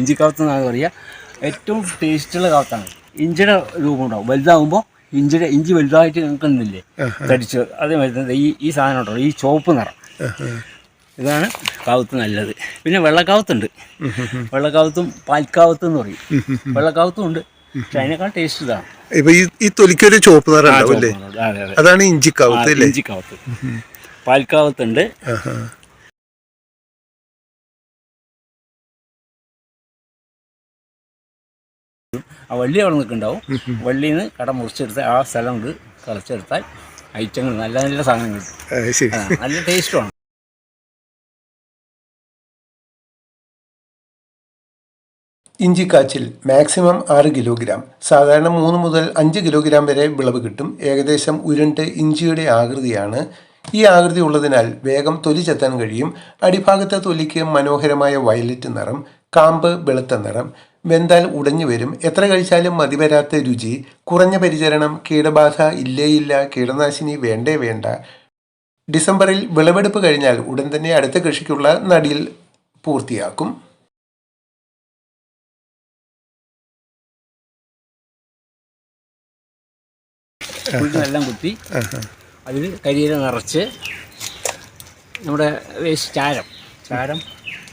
ഇഞ്ചി കവത്ത് എന്നാണ് പറയുക ഏറ്റവും ടേസ്റ്റുള്ള കവത്താണ്. ഇഞ്ചിയുടെ രൂപം ഉണ്ടാവും. വലുതാകുമ്പോൾ ഇഞ്ചിയുടെ ഇഞ്ചി വലുതായിട്ട് നിൽക്കുന്നില്ലേ തടിച്ച് അതേമാതിരി വരുന്നത് ഈ ഈ സാധനം ഉണ്ടല്ലോ ഈ ചുവപ്പ് നിറം. ഇതാണ് കാവത്ത് നല്ലത്. പിന്നെ വെള്ളക്കാവത്തുണ്ട്. വെള്ളക്കാവത്തും പാൽക്കാവത്തും എന്ന് പറയും. വെള്ളക്കാവത്തും ഉണ്ട്. പക്ഷെ അതിനേക്കാൾ ടേസ്റ്റ് ഇതാണ്. ഇപ്പൊ ഈ തൊലിക്കൊരു ചുവപ്പ് നിറം അതാണ് ഇഞ്ചിക്കാവത്ത് ഇഞ്ചിക്കാവത്ത്. പാൽക്കാവത്തുണ്ട്. ആ വള്ളി അവിടെ നിൽക്കുന്നുണ്ടാവും. വള്ളിയിൽ നിന്ന് കട മുറിച്ചെടുത്ത് ആ സ്ഥലം കൊണ്ട് കളച്ചെടുത്താൽ ഐറ്റങ്ങൾ നല്ല നല്ല സാധനങ്ങൾ കിട്ടും. നല്ല ടേസ്റ്റുമാണ് ഇഞ്ചിക്കാച്ചിൽ മാക്സിമം ആറ് കിലോഗ്രാം. സാധാരണ മൂന്ന് മുതൽ അഞ്ച് കിലോഗ്രാം വരെ വിളവ് കിട്ടും. ഏകദേശം ഉരുണ്ട് ഇഞ്ചിയുടെ ആകൃതിയാണ്. ഈ ആകൃതി ഉള്ളതിനാൽ വേഗം തൊലി ചെത്താൻ കഴിയും. അടിഭാഗത്തെ തൊലിക്ക് മനോഹരമായ വയലറ്റ് നിറം കാമ്പ് വെളുത്ത നിറം വെന്താൽ ഉടഞ്ഞു വരും. എത്ര കഴിച്ചാലും മതി വരാത്ത രുചി. കുറഞ്ഞ പരിചരണം കീടബാധ ഇല്ലേ ഇല്ല കീടനാശിനി വേണ്ടേ വേണ്ട. ഡിസംബറിൽ വിളവെടുപ്പ് കഴിഞ്ഞാൽ ഉടൻ തന്നെ അടുത്ത കൃഷിക്കുള്ള നടിയിൽ പൂർത്തിയാക്കും. എല്ലാം കുത്തി. അതിൽ കരിയില നിറച്ച് നമ്മുടെ വേസ്റ്റ് ചാരം. ചാരം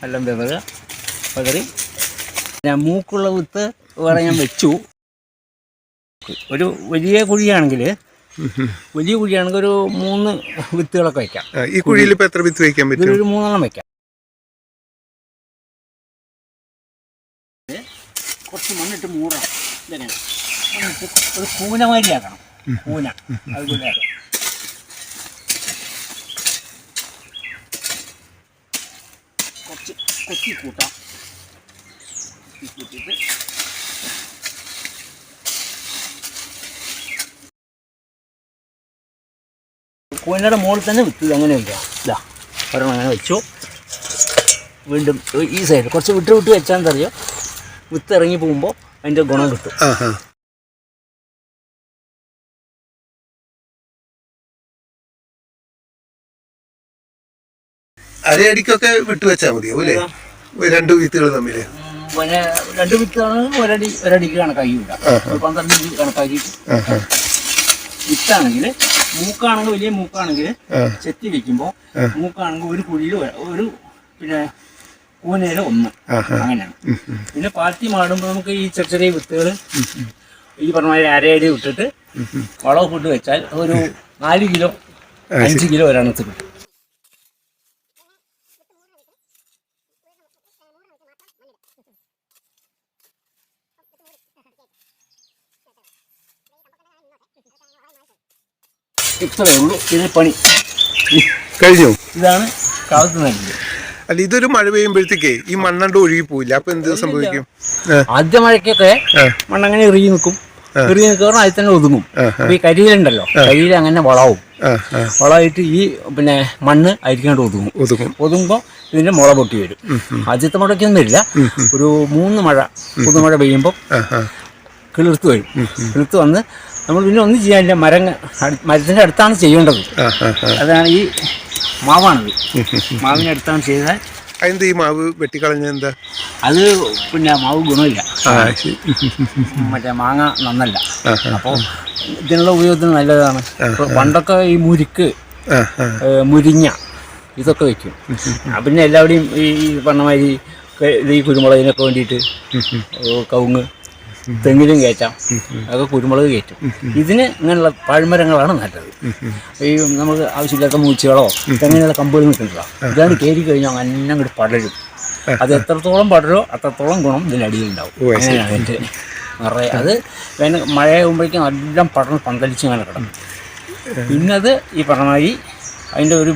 എല്ലാം വിതറുക. പകറി ഞാൻ മൂക്കുള്ള വിത്ത് വേറെ ഞാൻ വെച്ചു. ഒരു വലിയ കുഴിയാണെങ്കിൽ വലിയ കുഴിയാണെങ്കിൽ ഒരു മൂന്ന് വിത്തുകളൊക്കെ വെക്കാം. ഈ കുഴിയിൽ ഇപ്പൊ എത്ര വിത്ത് വെക്കാൻ പറ്റും? ഒരു മൂന്നെണ്ണം വെക്കാം. കുറച്ച് മണ്ണിട്ട് മൂടണം. ഇങ്ങനെ മണ്ണിട്ട് ഒരു കൂന മാതിരിയാക്കണം കൂന അതുപോലെ കൊച്ചി കുറച്ച് കൊത്തി കൂട്ടാം. കൂട്ടിയിട്ട് കൂനയുടെ മുകളിൽ തന്നെ വിത്ത് അങ്ങനെ ഉണ്ട് ഇതാ ഒരെണ്ണം അങ്ങനെ വെച്ചു. വീണ്ടും ഈ സൈഡ് കുറച്ച് വിട്ട് വിട്ട് വെച്ചാൽ എന്തറിയോ വിത്ത് ഇറങ്ങി പോകുമ്പോൾ അതിന്റെ ഗുണം കിട്ടും. അരയടിക്കൊക്കെ വിട്ടുവെച്ചാൽ മതിയാവും മതിയോ അല്ലേ രണ്ട് വിത്തുകൾ തമ്മിൽ പിന്നെ രണ്ട് വിത്താണ് ഒരടി ഒരടിക്ക് കണക്കാക്കി വിടാം ഒരു പന്ത്രണ്ട് ഇഞ്ച് കണക്കാക്കിയിട്ട് വിത്താണെങ്കിൽ മൂക്കാണെങ്കിൽ വലിയ മൂക്കാണെങ്കിൽ ചെത്തി വെക്കുമ്പോൾ മൂക്കാണെങ്കിൽ ഒരു കുഴിയിൽ ഒരു പിന്നെ കൂനയിൽ ഒന്ന്. അങ്ങനെയാണ്. പിന്നെ പാർട്ടി മാടുമ്പോൾ നമുക്ക് ഈ ചെറിയ ചെറിയ വിത്തുകൾ ഈ പറഞ്ഞ മാതിരി അരയടി വിട്ടിട്ട് വളമൊക്കെ ഇട്ട് വെച്ചാൽ ഒരു നാല് കിലോ അഞ്ച് കിലോ ഒരെണ്ണത്തിൽ കിട്ടും. ഇത്രയേ ഉള്ളൂ. ഇതിന് പണി. കഴിഞ്ഞു? ഇതാണ് കാലത്ത് നൽകിയത്. അല്ല ഇതൊരു മഴ പെയ്യുമ്പോഴത്തേക്കേ ഈ മണ്ണണ്ട് ഒഴുകി പോയില്ല അപ്പൊ എന്ത് സംഭവിക്കും? ആദ്യ മഴയ്ക്കൊക്കെ മണ്ണങ്ങനെ എറിഞ്ഞു നിൽക്കും. എറിഞ്ഞു നിൽക്കുന്ന അതിൽ തന്നെ ഒതുങ്ങും. ഈ കരിയിലുണ്ടല്ലോ. കരിയിൽ അങ്ങനെ വളവും. വളമായിട്ട് ഈ പിന്നെ മണ്ണ് അരിക്കാണ്ട് ഒതുങ്ങും. ഒതുങ്ങും. ഒതുങ്ങുമ്പോൾ ഇതിന്റെ മുള പൊട്ടി വരും. ആദ്യത്തെ മുളയ്ക്കൊന്നും വരില്ല ഒരു മൂന്ന് മഴ പുതുമഴ പെയ്യുമ്പോൾ ആ, ആ. കിളിർത്ത് വരും. കിളിർത്ത് വന്ന് നമ്മൾ പിന്നെ ഒന്നും ചെയ്യാനില്ല. മരം മരത്തിന്റെ അടുത്താണ് ചെയ്യേണ്ടത്. അതാണ് ഈ മാവാണത്. മാവിന്റെ അടുത്താണ് ചെയ്താൽ അതെന്താ ഈ മാവ് വെട്ടിക്കളഞ്ഞ എന്താ? അത് പിന്നെ മാവ് ഗുണമില്ല. മറ്റേ മാങ്ങ നന്നല്ല. അപ്പോൾ ഇതിനുള്ള ഉപയോഗത്തിന് നല്ലതാണ്. പണ്ടൊക്കെ ഈ മുരിക്ക് മുരിഞ്ഞ മുരിങ്ങ ഇതൊക്കെ വെക്കും. പിന്നെ എല്ലാവരുടെയും ഈ ഈ പറഞ്ഞ മാതിരി ക- ഇത് ഈ കുരുമുളകിനൊക്കെ വേണ്ടിയിട്ട് കവുങ്ങ്. തെങ്ങിലും കയറ്റാം. അതൊക്കെ കുരുമുളക് കയറ്റും. ഇതിന് ഇങ്ങനെയുള്ള പഴമരങ്ങളാണ് നല്ലത്. ഈ നമുക്ക് ആവശ്യമില്ലാത്ത മൂച്ചകളോ തെങ്ങിനുള്ള കമ്പുകൾ നിൽക്കുന്നുണ്ടോ ഇതാണ് കയറി കഴിഞ്ഞാൽ അങ്ങനെ അങ്ങോട്ട് പടരും. അത് എത്രത്തോളം പടരോ അത്രത്തോളം ഗുണം ഇതിന്റെ അടിയിൽ ഉണ്ടാവും അങ്ങനെയാണ് എന്റെ നിറയെ. അത് വേന മഴയാകുമ്പോഴേക്കും എല്ലാം പടർന്ന് പന്തലിച്ച് അങ്ങനെ കിടക്കും. പിന്നത് ഈ പറഞ്ഞ മാതിരി അതിന്റെ ഒരു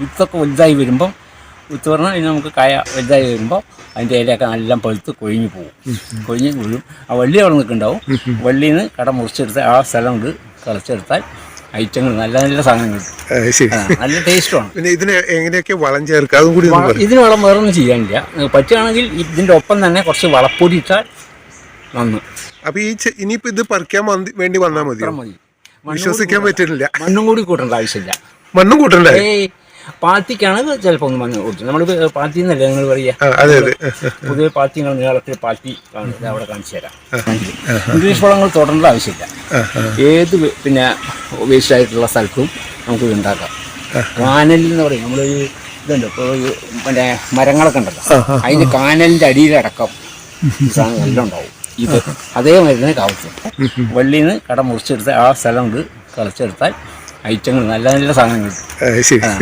വിത്തൊക്കെ വലുതായി വരുമ്പം വിത്ത് പറഞ്ഞാൽ ഇനി നമുക്ക് കായ വലുതായി വരുമ്പോൾ അതിന്റെ ഇലയൊക്കെ നല്ല പഴുത്ത് കൊഴിഞ്ഞു പോകും കൊഴിഞ്ഞ് വീഴും. ആ വള്ളി അവിടെ നിൽക്കുന്നുണ്ടാവും. വള്ളിയിൽ നിന്ന് കട മുറിച്ചെടുത്ത് ആ സ്ഥലം കൊണ്ട് കളച്ചെടുത്താൽ ഐറ്റങ്ങൾ നല്ല നല്ല സാധനങ്ങൾ നല്ല ടേസ്റ്റുമാണ്. പിന്നെ ഇതിന് എങ്ങനെയൊക്കെ വളം ചേർക്കുക? അതും കൂടി ഇതിന് വളം വേറെ ഒന്നും ചെയ്യാനില്ല പറ്റുകയാണെങ്കിൽ ഇതിന്റെ ഒപ്പം തന്നെ കുറച്ച് വളപ്പൊടി ഇട്ടാൽ നന്ന്. അപ്പൊ ഈ ഇനിയിപ്പോൾ ഇനിയിപ്പോ ഇത് പറിക്കാൻ വന്ന് വേണ്ടി വന്നാൽ മതി. വിശ്വസിക്കാൻ പറ്റുന്നില്ല. മണ്ണും കൂടി കൂട്ടേണ്ട ആവശ്യമില്ല. മണ്ണും കൂട്ടണ്ടേ. ഏയ് ചിലപ്പോ ചിലപ്പോൾ ഒന്ന് മണ്ണ് കൊടുത്തത്. നമ്മൾ പാർട്ടി എന്നല്ലേ നിങ്ങൾ പറയുക? പൊതുവെ പാത്തിങ്ങൾ നീളത്തിൽ പാത്തി കാണുന്നത്. അവിടെ കാണിച്ചു തരാം. ഇംഗ്ലീഷ് വളങ്ങൾ തുടരേണ്ട ആവശ്യമില്ല. ഏത് പിന്നെ വേസ്റ്റ് ആയിട്ടുള്ള സ്ഥലത്തും നമുക്ക് ഉണ്ടാക്കാം. കാനൽ എന്ന് പറയും. നമ്മൾ ഇതുണ്ട്. ഇപ്പോൾ പിന്നെ മരങ്ങളൊക്കെ ഉണ്ടല്ലോ. അതിന് കാനലിന്റെ അടിയിലടക്കം സാധനം എല്ലാം ഉണ്ടാവും. ഇത് അതേ മരുന്ന് കാവശ്യം വള്ളിയിൽ നിന്ന് കട മുറിച്ചെടുത്ത് ആ സ്ഥലം കൊണ്ട് കളിച്ചെടുത്താൽ ഐറ്റങ്ങൾ നല്ല നല്ല സാധനങ്ങൾ.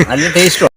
നല്ല ടേസ്റ്റും